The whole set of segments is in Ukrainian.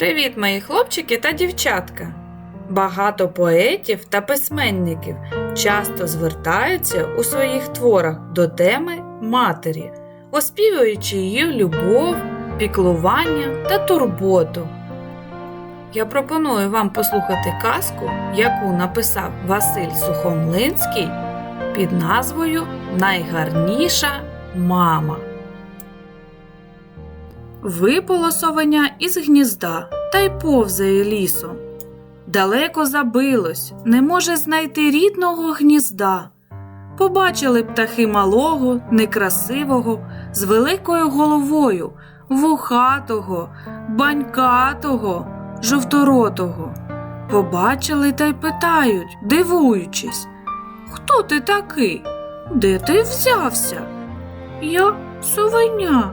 Привіт, мої хлопчики та дівчатка! Багато поетів та письменників часто звертаються у своїх творах до теми матері, оспівуючи її любов, піклування та турботу. Я пропоную вам послухати казку, яку написав Василь Сухомлинський під назвою Найгарніша мама. Випало совеня із гнізда та й повзає лісом. Далеко забилось, не може знайти рідного гнізда. Побачили птахи малого, некрасивого, з великою головою, вухатого, банькатого, жовторотого. Побачили та й питають, дивуючись, хто ти такий? Де ти взявся? Я совеня,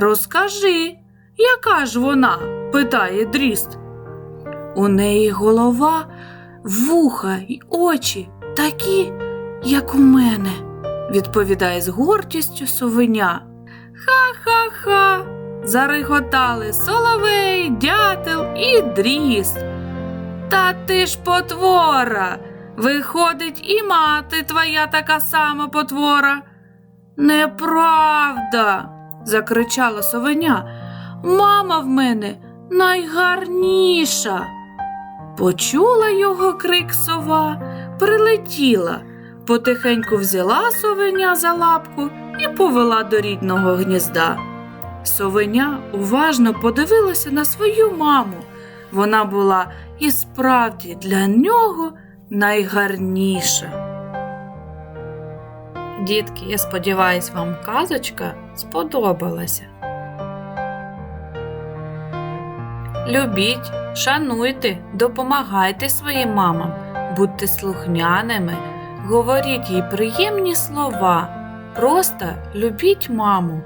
Розкажи, яка ж вона? питає дріст. У неї голова, вуха й очі такі, як у мене, відповідає з гордістю совеня. Ха-ха-ха. зареготали соловей, дятел і дріст. Та ти ж потвора. Виходить, і мати твоя така сама потвора. Неправда, закричала совеня. Мама в мене найгарніша. Почула його крик сова, прилетіла, потихеньку взяла совеня за лапку і повела до рідного гнізда. Совеня уважно подивилася на свою маму. Вона була і справді для нього найгарніша. Дітки, я сподіваюсь, вам казочка сподобалася. Любіть, шануйте, допомагайте своїм мамам, будьте слухняними, говоріть їй приємні слова. Просто любіть маму.